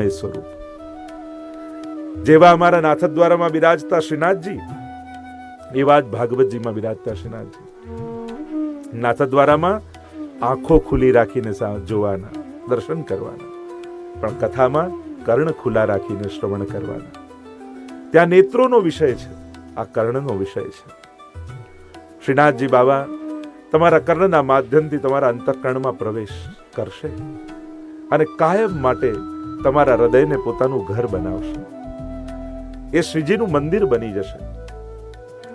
એ સ્વરૂપ. જેવા અમારા નાથદ્વારામાં બિરાજતા શ્રીનાથજી, એવા જ ભાગવતજીમાં બિરાજતા શ્રીનાથજી. નાથદ્વારામાં આંખો ખુલ્લી રાખીને જોવાના, દર્શન કરવાના. પણ કથામાં કર્ણ ખુલ્લા રાખીને શ્રવણ કરવાના. ત્યાં નેત્રોનો વિષય છે, આ કર્ણનો વિષય છે. શ્રીનાથજી બાબા તમારા કર્ણના માધ્યમથી તમારા અંતઃકરણમાં પ્રવેશ કરશે. અને કાયમ માટે તમારા હૃદયને પોતાનું ઘર બનાવશે. એ શ્રીજીનું મંદિર બની જશે.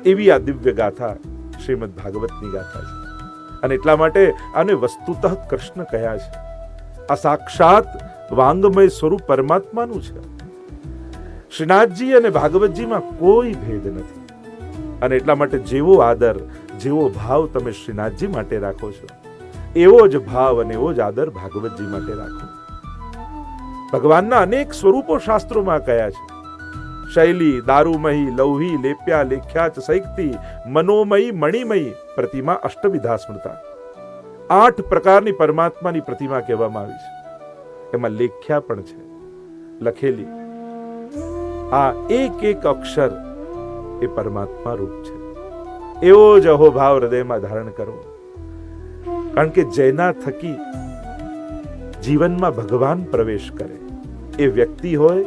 એવી આ દિવ્ય ગાથા શ્રીમદ ભાગવતની ગાથા છે. અને એટલા માટે આને વસ્તુતઃ કૃષ્ણ કહ્યા છે. આ સાક્ષાત વાંગમય સ્વરૂપ પરમાત્માનું છે. શ્રીનાથજી અને ભાગવતજીમાં કોઈ ભેદ નથી. અને એટલા માટે જેવો આદર, જેવો ભાવ તમે શ્રીનાથજી માટે રાખો છો, એવો જ ભાવ અને એવો જ આદર ભાગવતજી માટે રાખો. ભગવાનના અનેક સ્વરૂપો શાસ્ત્રોમાં કયા છે. શૈલી, દારૂમહી, લૌહી, લેપ્યા લેખ્યા સૈક્તિ, મનોમયી, મણિમયી પ્રતિમા અષ્ટવિધા સ્મૃતા આઠ પ્રકારની પરમાત્માની પ્રતિમા કહેવામાં આવી છે. એમાં લેખ્યા પણ છે. લખેલી, આ એક એક અક્ષર એ પરમાત્મા રૂપ છે. એવો જ અહોભાવ હૃદયમાં ધારણ કરવો કારણ કે જેના થકી જીવનમાં ભગવાન પ્રવેશ કરે. એ વ્યક્તિ હોય,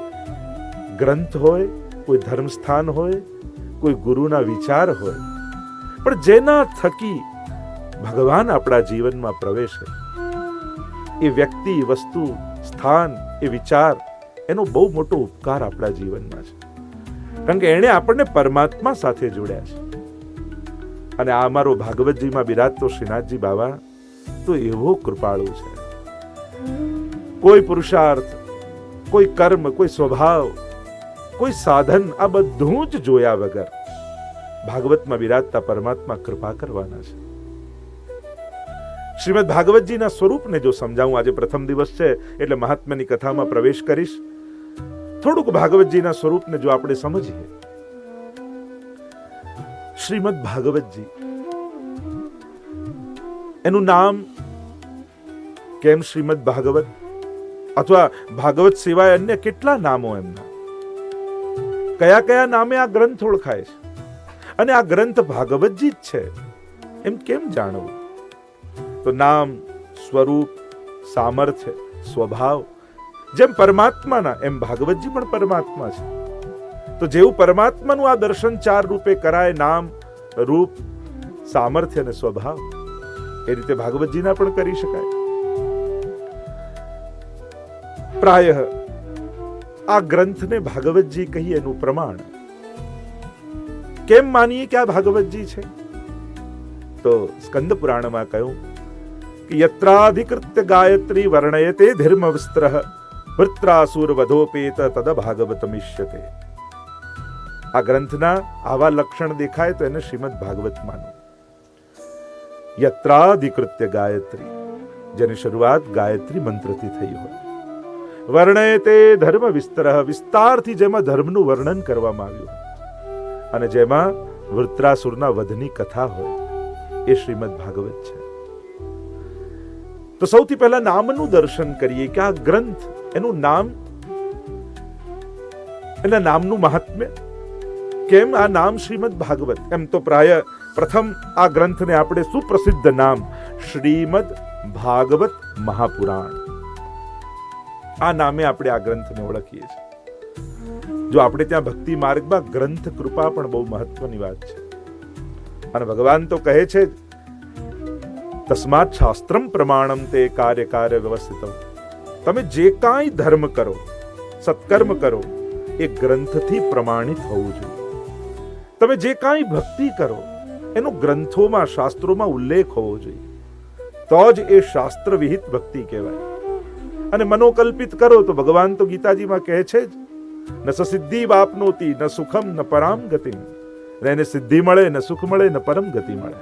ગ્રંથ હોય, કોઈ ધર્મસ્થાન હોય, કોઈ ગુરુના વિચાર હોય, પણ જેના થકી ભગવાન આપણા જીવનમાં પ્રવેશે એ વ્યક્તિ, વસ્તુ, સ્થાન, એ વિચાર, એનો બહુ મોટો ઉપકાર આપણા જીવનમાં છે. કારણ કે એણે આપણને પરમાત્મા સાથે જોડ્યા છે. અને આ અમારો ભાગવતજીમાં બિરાજતો શ્રીનાથજી બાબા તો એવો કૃપાળુ છે. કોઈ પુરુષાર્થ, કોઈ કર્મ, કોઈ સ્વભાવ, કોઈ સાધન આ બધું જ જોયા વગર ભાગવતમાં બિરાજતા પરમાત્મા કૃપા કરવાના છે. શ્રીમદ ભાગવતજીના સ્વરૂપને જો સમજાવું, આજે પ્રથમ દિવસ છે, એટલે મહાત્માની કથામાં પ્રવેશ કરીશ. થોડુંક ભાગવતજીના સ્વરૂપને જો આપણે સમજીએ. શ્રીમદ ભાગવતજી, એનું નામ કેમ શ્રીમદ ભાગવત? અથવા ભાગવત સિવાય અન્ય કેટલા નામો એમના? કયા કયા નામે આ ગ્રંથ ઓળખાય છે? અને આ ગ્રંથ ભાગવતજી જ છે, એમ કેમ જાણવું? તો નામ, સ્વરૂપ, સામર્થ્ય, સ્વભાવ, જેમ પરમાત્માના, એમ ભાગવતજી પણ પરમાત્મા છે. તો જેવું પરમાત્માનું આ દર્શન ચાર રૂપે કરાય નામ, રૂપ, સામર્થ્ય અને સ્વભાવ, એ રીતે ભાગવતજીના પણ કરી શકાય. પ્રાય આ ગ્રંથને ભાગવતજી કહીએ એનું પ્રમાણ કેમ માનીએ કે આ ભાગવતજી છે તો સ્કંદ પુરાણમાં કહ્યું કે યત્રાધિકૃત્ય ગાયત્રી વર્ણયતે ધર્મ વસ્ત્ર વૃત્રાસુર વધોપેત તદ ભાગવતમિષ્યતે આ ગ્રંથના આવા લક્ષણ દેખાય તો એને શ્રીમદ ભાગવત માનો યત્રાધિકૃત્ય ગાયત્રી જેની શરૂઆત ગાયત્રી મંત્રથી થઈ હોય। વર્ણયતે ધર્મ વિસ્તર. વિસ્તારથી જેમાં ધર્મનું વર્ણન કરવામાં આવ્યું અને જેમાં વૃત્રાસુરના વધની કથા હોય, એ શ્રીમદ ભાગવત છે. તો સૌથી પહેલા નામનું દર્શન કરીએ કે આ ગ્રંથ, એનું નામ, એના નામનું મહાત્મ્ય? કેમ આ નામ શ્રીમદ ભાગવત? એમ તો પ્રાય પ્રથમ આ ગ્રંથને આપણે સુપ્રસિદ્ધ નામ શ્રીમદ ભાગવત મહાપુરાણ. આ નામે આપણે આ ગ્રંથને ઓળખીએ છીએ. જો આપણે ત્યાં ભક્તિ માર્ગમાં ગ્રંથ કૃપા પણ બહુ મહત્વની વાત છે. અને ભગવાન તો કહે છે તસ્માત શાસ્ત્રમ પ્રમાણમ તે કાર્ય કાર્ય વ્યવસ્થિત તમે જે કાંઈ ધર્મ કરો, સત્કર્મ કરો, એ ગ્રંથથી પ્રમાણિત હોવું જોઈએ. તમે જે કાંઈ ભક્તિ કરો, એનો ગ્રંથોમાં શાસ્ત્રોમાં ઉલ્લેખ હોવો જોઈએ. તો જ એ શાસ્ત્ર વિહિત ભક્તિ કહેવાય. અને મનોકલ્પિત કરો તો ભગવાન તો ગીતાજીમાં કહે છે જ, ન સિદ્ધિ વાપનોતી, ન સુખમ, ન પરામ ગતિ એને સિદ્ધિ મળે, ન સુખ મળે, ન પરમ ગતિ મળે.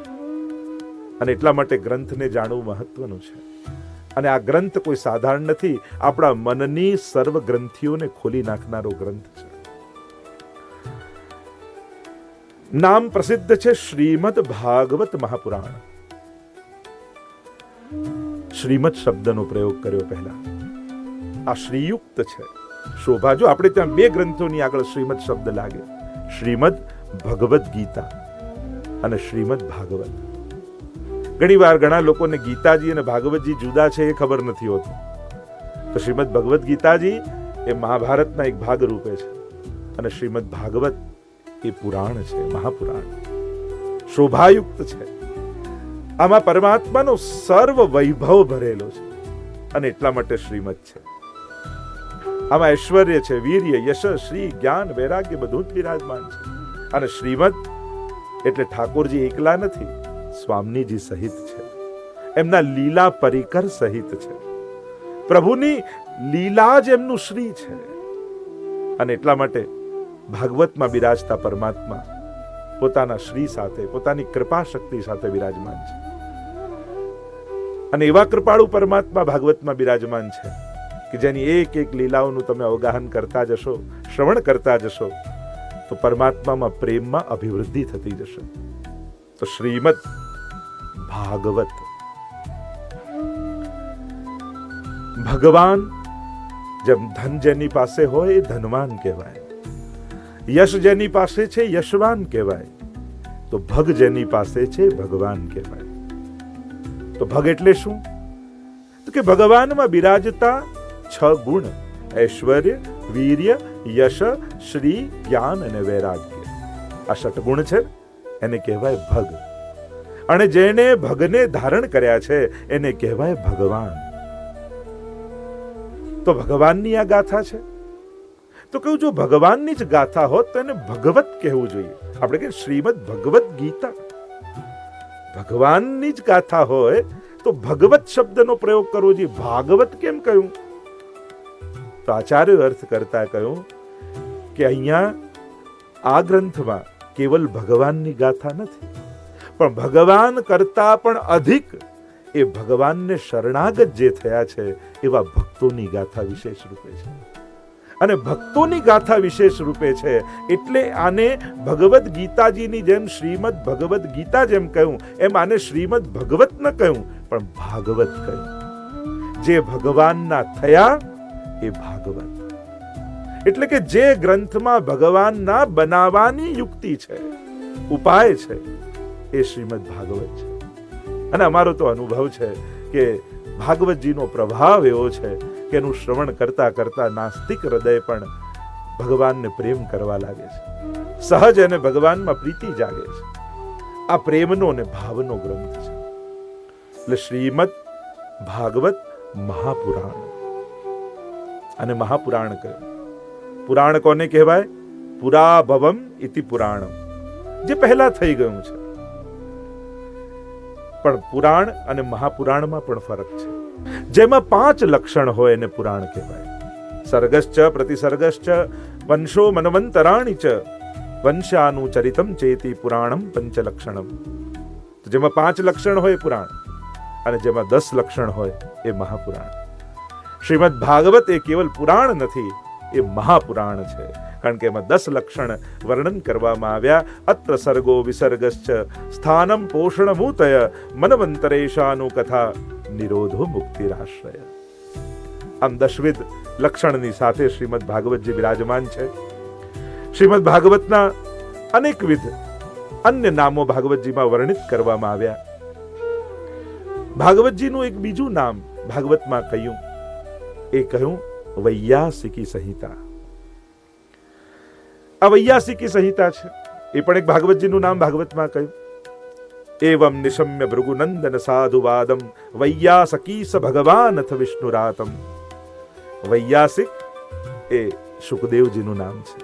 અને એટલા માટે ગ્રંથને જાણવું મહત્વનું છે. અને આ ગ્રંથ કોઈ સાધારણ નથી, આપણા મનની સર્વ ગ્રંથિઓને ખોલી નાખનારો ગ્રંથ છે. નામ પ્રસિદ્ધ છે શ્રીમદ ભાગવત મહાપુરાણ. શ્રીમદ શબ્દનો પ્રયોગ કર્યો પહેલા. આ શ્રીયુક્ત છે. શોભા, જો આપણે ત્યાં બે ગ્રંથોની આગળ શ્રીમદ શબ્દ લાગે. શ્રીમદ ભગવદ્ ગીતા અને શ્રીમદ ભાગવત. ઘણીવાર ઘણા લોકોને ગીતાજી અને ભાગવતજી જુદા છે એ ખબર નથી હોતી. તો શ્રીમદ ભગવદ્ ગીતાજી એ મહાભારતના એક ભાગ રૂપે છે અને શ્રીમદ ભાગવત એ પુરાણ છે, મહાપુરાણ. શોભાયુક્ત છે. આમાં પરમાત્માનો સર્વ વૈભવ ભરેલો છે અને એટલા માટે શ્રીમદ છે. આમાં ઐશ્વર્ય છે, વીર્ય, યશ, શ્રી, જ્ઞાન, વૈરાગ્ય બધું જ બિરાજમાન છે. અને શ્રીમદ એટલે ઠાકોરજી એકલા નથી, સ્વામીજી સહિત છે. એમના લીલા પરિકર સહિત છે. પ્રભુની લીલા જ એમનું શ્રી છે. અને એટલા માટે ભાગવતમાં બિરાજતા પરમાત્મા પોતાના શ્રી સાથે, પોતાની કૃપા શક્તિ સાથે બિરાજમાન છે. અને એવા કૃપાળુ પરમાત્મા ભાગવતમાં બિરાજમાન છે. કે જેની એક એક લીલાઓનું તમે અવગાહન કરતા જશો, શ્રવણ કરતા જશો, તો પરમાત્મામાં પ્રેમમાં અભિવૃદ્ધિ થતી જશે. તો શ્રીમદ ભાગવત. ભગવાન જેમ ધન જેની પાસે હોય ધનવાન કહેવાય. યશ જેની પાસે છે, યશવાન કહેવાય. તો ભગ જેની પાસે છે, ભગવાન કહેવાય. તો ભગ એટલે શું? કે ભગવાનમાં બિરાજતા છ ગુણ, ઐશ્વર્ય, વીર્ય, યશ, શ્રી, જ્ઞાન અને વૈરાગ્ય. આ ષટગુણ છે, એને કહેવાય ભગ. અને જેને ભગને ધારણ કર્યા છે, એને કહેવાય ભગવાન. તો ભગવાનની આ ગાથા છે? તો કહ્યું જો ભગવાનની જ ગાથા હોત, તો એને ભગવત કહેવું જોઈએ. આપણે કે શ્રીમદ ભગવત ગીતા. ભગવાનની જ ગાથા હોય, તો ભગવત શબ્દનો પ્રયોગ કરવો જોઈએ. ભાગવત કેમ કહ્યું? તો આચાર્ય અર્થ કરતા કહ્યું કે અહીંયા આ ગ્રંથમાં કેવલ ભગવાનની ગાથા નથી, પણ ભગવાન કરતા પણ અધિક એ ભગવાનને શરણાગત જે થયા છે એવા ભક્તોની ગાથા વિશેષ રૂપે છે. અને ભક્તોની ગાથા વિશેષ રૂપે છે એટલે આને ભગવદ્ ગીતાજીની જેમ શ્રીમદ ભગવદ્ ગીતા જેમ કહ્યું, એમ આને શ્રીમદ ભગવત ન કહ્યું, પણ ભાગવત કહ્યું. જે ભગવાનના થયા એ ભાગવત. એટલે કે જે ગ્રંથમાં ભગવાનના બનાવવાની યુક્તિ છે, ઉપાય છે, એ શ્રીમદ ભાગવત છે. અને અમારો તો અનુભવ છે કે ભાગવતજીનો પ્રભાવ એવો છે કે એનું શ્રવણ કરતા કરતા નાસ્તિક હૃદય પણ ભગવાનને પ્રેમ કરવા લાગે છે. સહજ એને ભગવાનમાં પ્રીતિ જાગે છે. આ પ્રેમનો અને ભાવનો ગ્રંથ છે. એટલે શ્રીમદ ભાગવત મહાપુરાણ. અને મહાપુરાણ કહ્યું પુરાણ કોને કહેવાય? પુરા ભવમ ઇતિ પુરાણમ. જે પહેલા થઈ ગયું છે. પણ પુરાણ અને મહાપુરાણમાં પણ ફરક છે. જેમાં પાંચ લક્ષણ હોય એને પુરાણ કહેવાય. સર્ગશ્ચ, પ્રતિસર્ગશ્ચ, વંશો મનવંતરાણી ચ વંશાનું ચરિતમ ચેતી પુરાણમ પંચલક્ષણમ લક્ષણમ. જેમાં પાંચ લક્ષણ હોય પુરાણ અને જેમાં દસ લક્ષણ હોય એ મહાપુરાણ. શ્રીમદ ભાગવત એ કેવલ પુરાણ નથી, એ મહાપુરાણ છે. કારણ કે એમાં દસ લક્ષણ વર્ણન કરવામાં આવ્યા. અત્ર સર્ગો વિસર્ગશ્ચ, સ્થાનમ પોષણભૂતય મનવંતરેશાનું કથા નિરોધો મુક્તિરાશ્રય. આમ દશવિધ લક્ષણની સાથે શ્રીમદ ભાગવતજી બિરાજમાન છે. શ્રીમદ ભાગવતના અનેકવિધ અન્ય નામો ભાગવતજીમાં વર્ણિત કરવામાં આવ્યા. ભાગવતજીનું એક બીજું નામ ભાગવતમાં કહ્યું. એ કહ્યું, વૈયાસિકી સંહિતા. આ વૈયાસિકી સંહિતા છે. એ પણ એક ભાગવતજીનું નામ ભાગવતમાં કહ્યું. એવમ નિશમ્ય ભૃગુનંદન સાધુવાદમ વૈયાસકી સ ભગવાનથ વિષ્ણુરાતમ. વૈયાસિક એ સુખદેવજીનું નામ છે.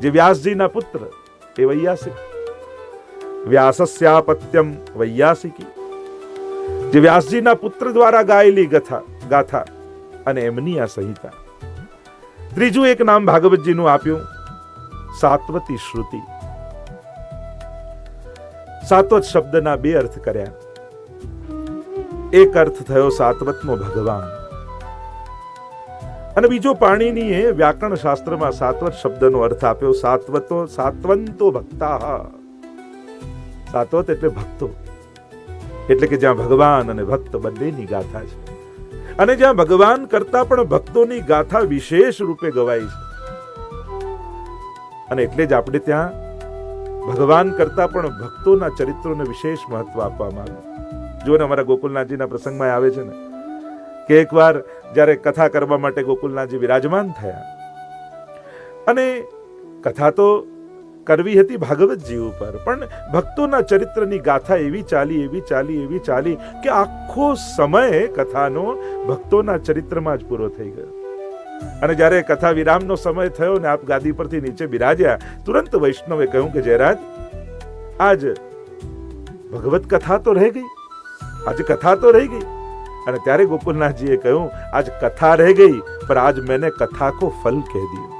જે વ્યાસજીના પુત્ર, એ વૈયાસિક. વ્યાસસ્યાપત્યમ વૈયાસિકી. જે વ્યાસજીના પુત્ર દ્વારા ગાયેલી ગથા, ગાથા અને એમની આ સંહિતા. ત્રીજું એક નામ ભાગવતજીનું આપ્યું. સાત્વતી શ્રુતિ. સાત્વત શબ્દના બે અર્થ કર્યા. એક અર્થ થયો સાત્વતનો ભગવાન. અને બીજો પાણીનીએ વ્યાકરણ શાસ્ત્રમાં સાત્વત શબ્દનો અર્થ આપ્યો. સાત્વતો, સાત્વંતો ભક્તા. સાત્વત એટલે ભક્તો. એટલે કે જ્યાં ભગવાન અને ભક્ત બંનેની ગાથા છે. અને જ્યાં ભગવાન કરતા પણ ભક્તોની ગાથા વિશેષ રૂપે ગવાય છે. અને એટલે જ આપણે ત્યાં ભગવાન કરતા પણ ભક્તોના ચરિત્રોને વિશેષ મહત્વ આપવામાં આવે. જો ને અમારા ગોકુલનાથજીના પ્રસંગમાં આવે છે ને, કે એકવાર જ્યારે કથા કરવા માટે ગોકુલનાથજી વિરાજમાન થયા. અને કથા તો કરવી હતી ભાગવતજી ઉપર. પણ ભક્તોના ચરિત્રની ગાથા એવી ચાલી એવી ચાલી એવી ચાલી કે આખો સમય કથાનો ભક્તોના ચરિત્રમાં જ પૂરો થઈ ગયો. અને જ્યારે કથા વિરામનો સમય થયો ને આપ ગાદી પરથી નીચે બિરાજ્યા, તુરંત વૈષ્ણવે કહ્યું કે જયરાજ, આજ ભગવત કથા તો રહી ગઈ. આજ કથા તો રહી ગઈ. અને ત્યારે ગોકુલનાથજીએ કહ્યું, આજ કથા રહી ગઈ પર આજ મેને કથા કો ફલ કહી દિયો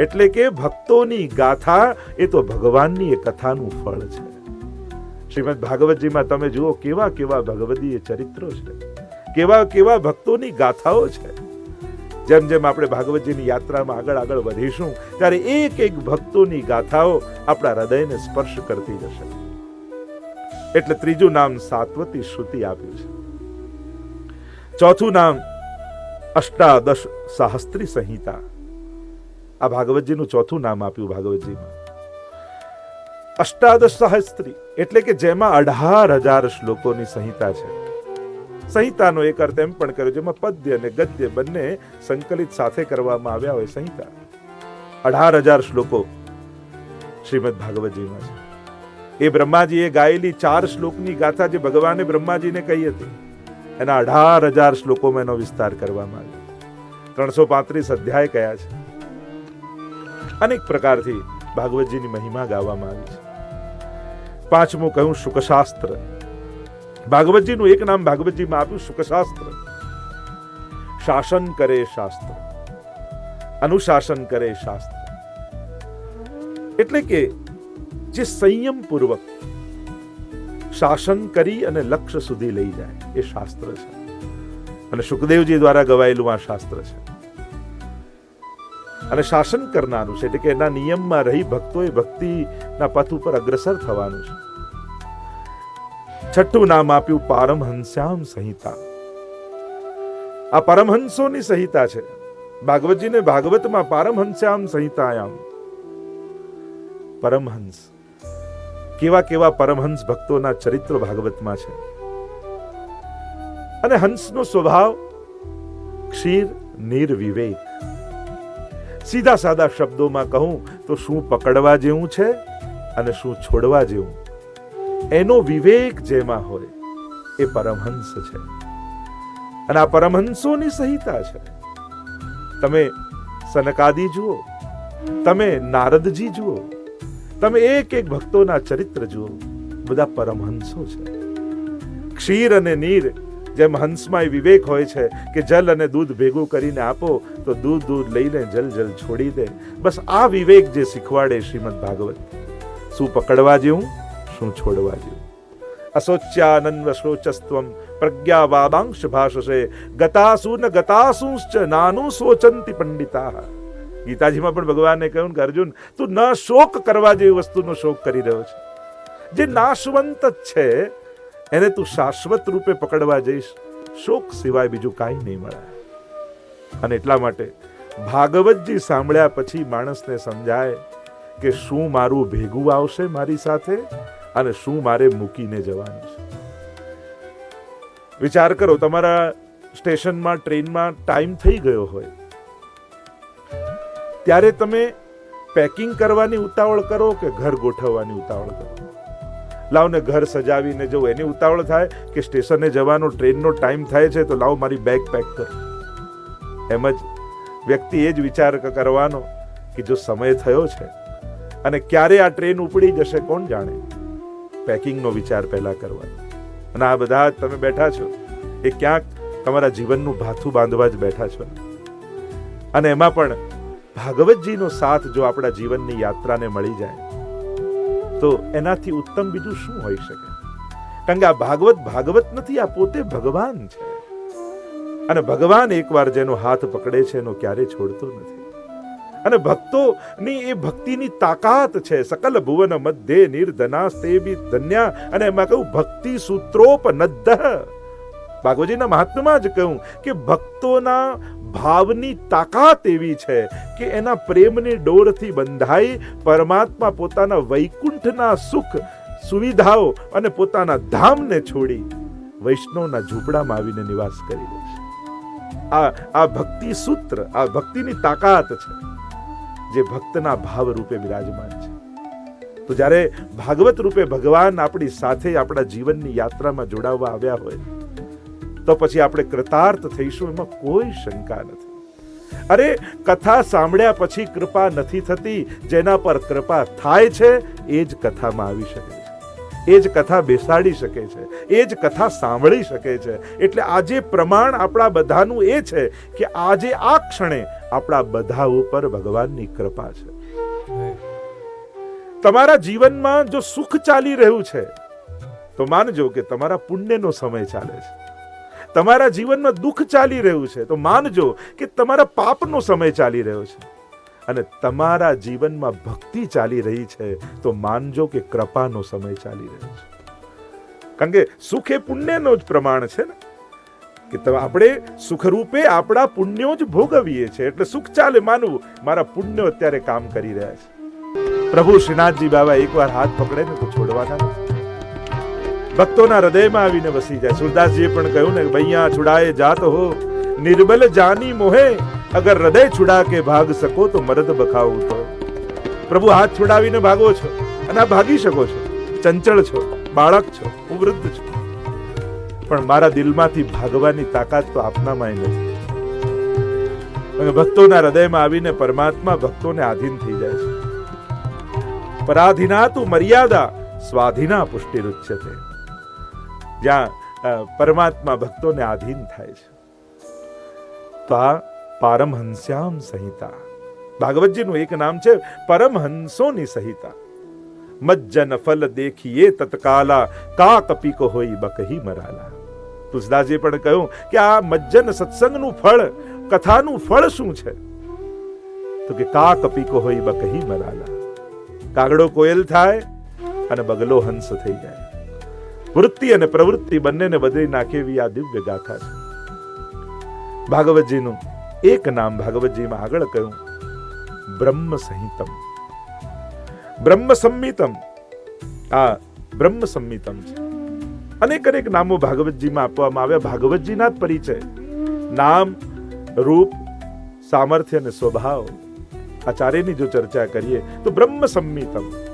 એટલે કે ભક્તોની ગાથા એ તો ભગવાનની એ કથાનું ફળ છે. શ્રીમદ ભાગવતજીમાં તમે જુઓ કેવા કેવા ભગવદીય ચરિત્રો છે. કેવા કેવા ભક્તોની ગાથાઓ છે. જેમ જેમ આપણે ભાગવતજીની યાત્રામાં આગળ આગળ વધીશું, ત્યારે એક એક ભક્તોની ગાથાઓ આપણા હૃદયને સ્પર્શ કરતી જશે. એટલે ત્રીજું નામ સાત્વતી શ્રુતિ આપ્યું છે. ચોથું નામ અષ્ટાદશ સહસ્ત્રી સંહિતા. આ ભાગવતજીનું ચોથું નામ આપ્યું ભાગવતજીમાં. અષ્ટાદશ સહસ્ત્રી એટલે કે જેમાં અઢાર હજાર શ્લોકોની સંહિતા છે. સંહિતાનો એક અર્થ એમ પણ કર્યો જેમાં પદ્ય અને ગદ્ય બંને સંકલિત સાથે કરવામાં આવ્યા હોય સંહિતા. અઢાર હજાર શ્લોકો શ્રીમદ ભાગવતજીમાં છે. એ બ્રહ્માજીએ ગાયેલી ચાર શ્લોકની ગાથા જે ભગવાને બ્રહ્માજીને કહી હતી, એના અઢાર હજાર શ્લોકોમાં એનો વિસ્તાર કરવામાં આવ્યો. ત્રણસો પાંત્રીસ અધ્યાય કયા છે. અનેક પ્રકારથી ભાગવતજીની મહિમા ગાવામાં આવી છે. પાંચમું કહ્યું શુકશાસ્ત્ર. ભાગવતજીનું એક નામ ભાગવતજીમાં આપ્યું શુકશાસ્ત્ર. શાસન કરે શાસ્ત્ર. અનુશાસન કરે શાસ્ત્ર. એટલે કે જે સંયમ પૂર્વક શાસન કરી અને લક્ષ્ય સુધી લઈ જાય એ શાસ્ત્ર છે. અને સુખદેવજી દ્વારા ગવાયેલું આ શાસ્ત્ર છે. અને શાસન કરનારું છે. એટલે કે એના નિયમમાં રહી ભક્તોએ ભક્તિના પથ ઉપર અગ્રસર થવાનું છે. છઠ્ઠું નામ આપ્યું પારમહંસ્યામ સંહિતા. આ પરમહંસોની સંહિતા છે. ભાગવતજીને ભાગવતમાં પારમહંસ્યામ સંહિતાયામ. પરમહંસ. કેવા કેવા પરમહંસ ભક્તોના ચરિત્રો ભાગવતમાં છે. અને હંસનો સ્વભાવ ક્ષીર, નિર્વિવેક. સીધા સાદા શબ્દોમાં કહું તો શું પકડવા જેવું છે અને શું છોડવા જેવું? એનો વિવેક જેમાં હોય એ પરમહંસ છે. અને આ પરમહંસોની સંહિતા છે. તમે સનકાદી જુઓ, તમે નારદજી જુઓ, તમે એક એક ભક્તોના ચરિત્ર જુઓ, બધા પરમહંસો છે. ક્ષીર અને નીર જેમ હંસમાં એ વિવેક હોય છે કે જલ અને દૂધ ભેગું કરીને આપો, તો દૂધ દૂધ લઈને જલ જલ છોડી દે. બસ આ વિવેક જે શીખવાડે શ્રીમદ ભાગવત. શું પકડવા જેવું? શું છોડવા જેવું? અશોચ્યાનન્વ શોચસ્ત્વમ પ્રજ્ઞાવાદાંશ ભાષસે, ગતાસુ ન ગતાસુંશ્ચ નાનું સોચંતી પંડિતા. ગીતાજીમાં પણ ભગવાને કહ્યું કે અર્જુન, તું ન શોક કરવા જેવી વસ્તુનો શોક કરી રહ્યો છે. જે નાશવંત જ છે એને તું શાશ્વત રૂપે પકડવા જઈશ. શોક સિવાય બીજું કાંઈ નહીં મળે. અને એટલા માટે ભાગવતજી સાંભળ્યા પછી માણસને સમજાય કે શું મારું ભેગું આવશે મારી સાથે અને શું મારે મૂકીને જવાનું છે. વિચાર કરો, તમારા સ્ટેશનમાં, ટ્રેનમાં ટાઈમ થઈ ગયો હોય. ત્યારે તમે પેકિંગ કરવાની ઉતાવળ કરો કે ઘર ગોઠવવાની ઉતાવળ કરો? લાવને ઘર સજાવીને જવું એની ઉતાવળ થાય કે સ્ટેશને જવાનો ટ્રેનનો ટાઈમ થાય છે, તો લાવ મારી બેગ પેક કર. એમ જ વ્યક્તિ એ જ વિચાર કરવાનો કે જો સમય થયો છે અને ક્યારે આ ટ્રેન ઉપડી જશે, કોણ જાણે? પેકિંગનો વિચાર પહેલાં કરવાનો. અને આ બધા તમે બેઠા છો, એ ક્યાંક તમારા જીવનનું ભાથું બાંધવા જ બેઠા છો. અને એમાં પણ ભાગવતજીનો સાથ જો આપણા જીવનની યાત્રાને મળી જાય તો એનાથી ઉત્તમ બીજું શું હોઈ શકે? કારણ કે આ ભાગવત ભાગવત નથી, આ પોતે ભગવાન છે. અને ભગવાન એકવાર જેનો હાથ પકડે છે, એનો ક્યારે છોડતો નથી. અને ભક્તોની એ ભક્તિની તાકાત છે, સકલ ભુવન મધ્યે નિર્ધનાસ્તે બી ધન્યા, અને એમાં કહું ભક્તિ સૂત્રોપનદ્ધ. ભાગવતજીના મહાત્મામાં જ કહ્યું કે ભક્તોના ભાવની તાકાત એવી છે કે એના પ્રેમની ડોરથી બંધાઈ પરમાત્મા પોતાના વૈકુંઠના સુખ સુવિધાઓ અને પોતાના ધામને છોડી વૈષ્ણવના ઝૂંપડામાં આવીને નિવાસ કરી લે છે. આ આ ભક્તિ સૂત્ર, આ ભક્તિની તાકાત છે, જે ભક્તના ભાવ રૂપે બિરાજમાન છે. તો જ્યારે ભાગવત રૂપે ભગવાન આપણી સાથે આપણા જીવનની યાત્રામાં જોડાવવા આવ્યા હોય તો પછી આપણે કૃતાર્થ થઈશું, એમાં કોઈ શંકા નથી. અરે, કથા સાંભળ્યા પછી કૃપા નથી થતી, જેના પર કૃપા થાય છે, એ જ કથામાં આવી શકે છે. એ જ કથા બેસાડી શકે છે, એ જ કથા સાંભળી શકે છે. એટલે આજે પ્રમાણ આપણા બધાનું એ છે કે આજે આ ક્ષણે આપણા બધા ઉપર ભગવાનની કૃપા છે. તમારા જીવનમાં જો સુખ ચાલી રહ્યું છે, તો માનજો કે તમારા પુણ્યનો સમય ચાલે છે. તમારા જીવનમાં દુઃખ ચાલી રહ્યું છે, તો માનજો કે તમારા પાપનો સમય ચાલી રહ્યો છે. અને તમારા જીવનમાં ભક્તિ ચાલી રહી છે, તો માનજો કે કૃપાનો સમય ચાલી રહ્યો છે. કારણ કે સુખ એ પુણ્યનો જ પ્રમાણ છે ને? કે તમે આપણે સુખરૂપે આપણા પુણ્યો જ ભોગવીએ છીએ, એટલે સુખ ચાલે માનવું. મારા પુણ્યો અત્યારે કામ કરી રહ્યા છે. પ્રભુ શ્રીનાથજી બાબા એકવાર હાથ પકડે ને તો છોડવાના નથી. ભક્તોના હૃદયમાં આવીને વસી જાય. સુરદાસજીએ પણ કહ્યું ને, ભૈયા, છુડાએ જાત હો. નિર્બલ જાની મોહે. અગર હૃદય છુડા કે ભાગ શકો તો મરદ બખાવું તો. પ્રભુ, હાથ છુડાવીને ભાગો છો અને આ ભાગી શકો છો. ચંચળ છો, બાળક છો હું વૃદ્ધ છું. પણ મારા દિલમાંથી ભાગવાની તાકાત તો આપનામાં નથી. અને ભક્તોના હૃદયમાં આવીને પરમાત્મા ભક્તોને આધીન થઈ જાય છે. પરાધીના તું મર્યાદા, સ્વાધીના પુષ્ટિ રૂચ્યતે જ્યાં પરમાત્મા ભક્તોને આધીન થાય છે. તો આ પારમહંસ્યામ સંહિતા. ભાગવતજીનું એક નામ છે પરમહંસોની સંહિતા. મજ્જન ફલ દેખીએ તત્કાલા કા કપીકો હોઈ બકહી મરાલા. તુલસીદાસજીએ પણ કહ્યું કે આ મજ્જન સત્સંગનું ફળ, કથાનું ફળ શું છે? તો કે કા કપીકો હોઈ બકહી મરાલા. કાગડો કોયલ થાય અને બગલો હંસ થઈ જાય. વૃત્તિ અને પ્રવૃત્તિ બંનેને બદલી નાખે એવી આ દિવ્ય ગાથા છે. ભાગવતજીનું એક નામ ભાગવતજીમાં આગળ કહ્યું, બ્રહ્મ સંહિતમ. બ્રહ્મ સંમિતમ. આ બ્રહ્મ સંમિતમ છે. અનેક અનેક નામો ભાગવતજીમાં આપવામાં આવ્યા. ભાગવતજીના જ પરિચય. નામ, રૂપ, સામર્થ્ય અને સ્વભાવ. આ ચારેની જો ચર્ચા કરીએ તો બ્રહ્મ સંમિતમ.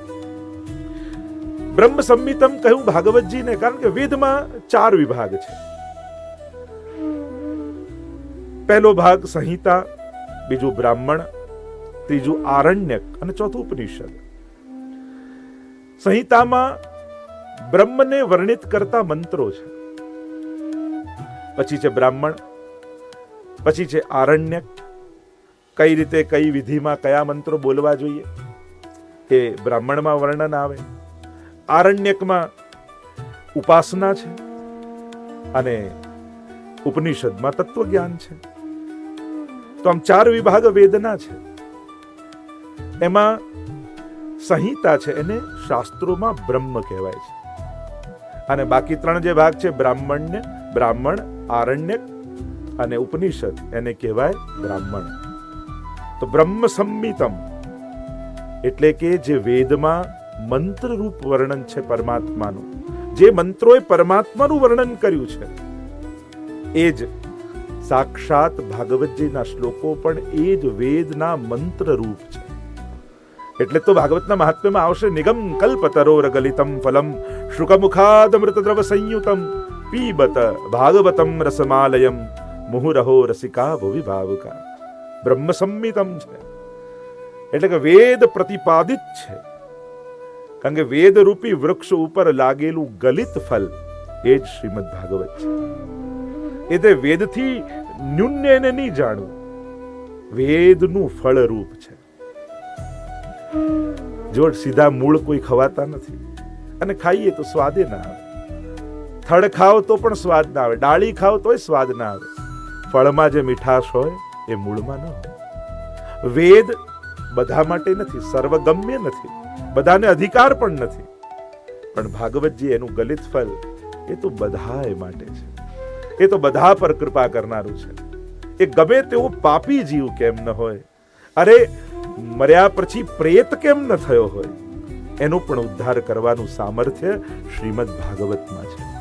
બ્રહ્મ સંમિતમ કહ્યું ભાગવતજીને, કારણ કે વેદમાં ચાર વિભાગ છે. પહેલો ભાગ સંહિતા, બીજું બ્રાહ્મણ, ત્રીજું આરણ્યક અને ચોથું ઉપનિષદ. સંહિતામાં બ્રહ્મને વર્ણિત કરતા મંત્રો છે. પછી છે બ્રાહ્મણ, પછી છે આરણ્યક. કઈ રીતે, કઈ વિધિમાં, કયા મંત્રો બોલવા જોઈએ? એ બ્રાહ્મણમાં વર્ણન આવે. આરણ્યકમાં ઉપાસના છે અને ઉપનિષદમાં તત્વજ્ઞાન છે. તો આમ ચાર વિભાગ વેદના છે. એમાં સંહિતા છે એને શાસ્ત્રોમાં બ્રહ્મ કહેવાય છે. અને બાકી ત્રણ જે ભાગ છે બ્રાહ્મણ્ય, બ્રાહ્મણ, આરણ્યક અને ઉપનિષદ એને કહેવાય બ્રાહ્મણ. તો બ્રહ્મ સંમિતમ એટલે કે જે વેદમાં મંત્ર રૂપ વર્ણન છે પરમાત્માનું. જે મંત્રોએ પરમાત્માનું વર્ણન કર્યું છે. એ જ સાક્ષાત ભાગવતજીના શ્લોકો પણ એ જ વેદના મંત્રરૂપ છે. એટલે તો ભાગવતના મહાત્મ્યમાં આવશે નિગમ કલ્પતરોર ગલિતમ ફલમ શુકમુખાદમૃત દ્રવ સંયુતમ પીબત ભાગવતમ રસમાલયમ મુહુરહો રસિકા ભુવિ ભાવુકા બ્રહ્મ સંમિતમ છે. એટલે કે વેદ પ્રતિપાદિત છે. કારણ કે વેદરૂપી વૃક્ષ ઉપર લાગેલું ગલિત ફલ એ જ શ્રીમદ ભાગવત છે. એ તે વેદથી ન્યૂન્ય એને નહીં જાણવું. વેદનું ફળ રૂપ છે. જો સીધા મૂળ કોઈ ખવાતા નથી અને ખાઈએ તો સ્વાદે ના આવે. થડ ખાઓ તો પણ સ્વાદ ના આવે. ડાળી ખાઓ તોય સ્વાદ ના આવે. ફળમાં જે મીઠાશ હોય એ મૂળમાં ન હોય. વેદ બધા માટે નથી, સર્વગમ્ય નથી. બધાને અધિકાર પણ નથી. પણ ભાગવતજી, એનું ગલિત ફલ એ તો બધાય માટે છે. એ તો બધા પર કૃપા કરનારું છે. એ ગમે તેવો પાપી જીવ કેમ ન હોય? અરે, મર્યા પછી પ્રેત કેમ ન થયો હોય? એનો પણ ઉદ્ધાર કરવાનું સામર્થ્ય શ્રીમદ ભાગવતમાં છે.